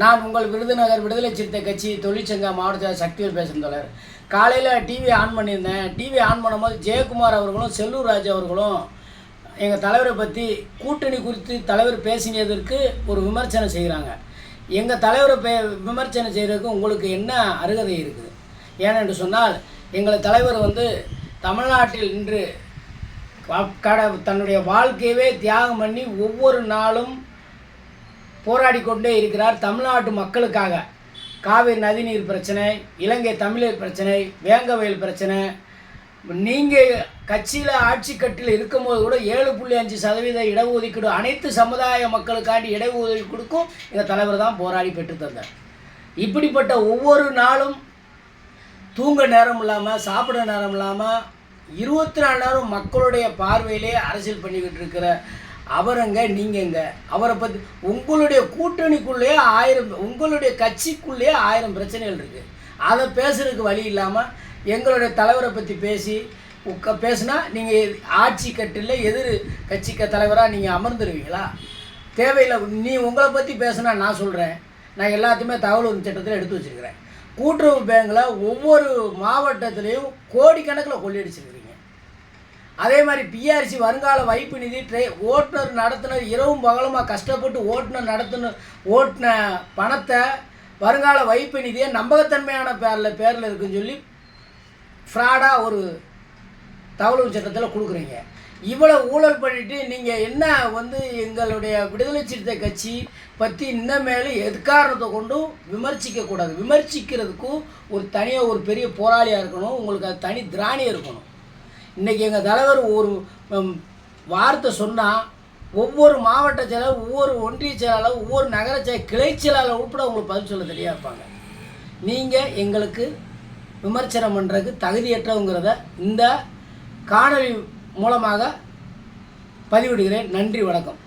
நான் உங்கள் விருதுநகர் விடுதலை சிறுத்தை கட்சி தொழிற்சங்க மாவட்ட சக்திவேல் பேசுகிறேன் தலைவர் காலையில் டிவி ஆன் பண்ணியிருந்தேன். டிவி ஆன் பண்ணும்போது ஜெயக்குமார் அவர்களும் செல்லூர் ராஜ் அவர்களும் எங்கள் தலைவரை பற்றி கூட்டணி குறித்து தலைவர் பேசினதற்கு ஒரு விமர்சனம் செய்கிறாங்க எங்கள் தலைவரை பே விமர்சனம் செய்கிறதுக்கு உங்களுக்கு என்ன அருகதை இருக்குது? ஏனென்று சொன்னால் எங்கள் தலைவர் வந்து தமிழ்நாட்டில் இன்று கட தன்னுடைய வாழ்க்கையவே தியாகம் பண்ணி ஒவ்வொரு நாளும் போராடி கொண்டே இருக்கிறார் தமிழ்நாட்டு மக்களுக்காக. காவிரி நதிநீர் பிரச்சனை இலங்கை தமிழர் பிரச்சனை வேங்கவயல் பிரச்சனை. நீங்கள் கட்சியில் ஆட்சி கட்டில் இருக்கும்போது கூட ஏழு புள்ளி அஞ்சு சதவீத இடஒதுக்கீடு அனைத்து சமுதாய மக்களுக்காண்டி இடஒதுக்கீடுக்கும் எங்கள் தலைவர் தான் போராடி பெற்று தந்தார். இப்படிப்பட்ட ஒவ்வொரு நாளும் தூங்க நேரம் இல்லாமல் சாப்பிட நேரம் இல்லாமல் இருபத்தி நாலு நேரம் மக்களுடைய பார்வையிலே அரசியல் பண்ணிக்கிட்டு இருக்கிற அவருங்க நீங்கங்க. அவரை பற்றி உங்களுடைய கூட்டணிக்குள்ளேயே ஆயிரம் உங்களுடைய கட்சிக்குள்ளேயே ஆயிரம் பிரச்சனைகள் இருக்குது அதை பேசுறதுக்கு வழி இல்லாமல் எங்களுடைய தலைவரை பற்றி பேசி உக்க பேசுனா நீங்கள் ஆட்சி கட்டில் எதிர் கட்சி தலைவராக நீங்கள் அமர்ந்துருவீங்களா? தேவையில்லை நீ உங்களை பற்றி பேசுனா நான் சொல்கிறேன் நான் எல்லாத்தையுமே தகவல் சட்டத்தில் எடுத்து வச்சிருக்கிறேன். கூட்டுறவு பேங்கில் ஒவ்வொரு மாவட்டத்திலையும் கோடிக்கணக்கில் கொள்ளையடிச்சிருக்கிறீங்க. அதே மாதிரி பிஆர்சி வருங்கால வைப்பு நிதி ட்ரை ஓட்டுநர் நடத்துனர் இரவும் பகலுமாக கஷ்டப்பட்டு ஓட்டுநர் நடத்துனர் ஓட்டின பணத்தை வருங்கால வைப்பு நிதியை நம்பகத்தன்மையான பேரில் பேரில் இருக்குன்னு சொல்லி ஃப்ராடாக ஒரு தகவல் சட்டத்தில் கொடுக்குறீங்க. இவ்வளோ ஊழல் பண்ணிட்டு நீங்கள் என்ன வந்து எங்களுடைய விடுதலை சிறுத்தை கட்சி பற்றி இன்னமேலும் எதுக்காரணத்தை கொண்டும் விமர்சிக்கக்கூடாது. விமர்சிக்கிறதுக்கும் ஒரு தனியாக ஒரு பெரிய போராளியாக இருக்கணும். உங்களுக்கு அது தனி திராணியாக இருக்கணும். இன்றைக்கி எங்கள் தலைவர் ஒரு வார்த்தை சொன்னால் ஒவ்வொரு மாவட்ட செயலாளர் ஒவ்வொரு ஒன்றிய செயலாளர் ஒவ்வொரு நகர செயல் கிளை செயலாளர் உட்பட உங்களுக்கு பதில் சொல்ல தெரியா இருப்பாங்க. நீங்கள் எங்களுக்கு விமர்சனம் பண்ணுறதுக்கு தகுதியற்றவங்கிறத இந்த காணொலி மூலமாக பதிவிடுகிறேன். நன்றி வணக்கம்.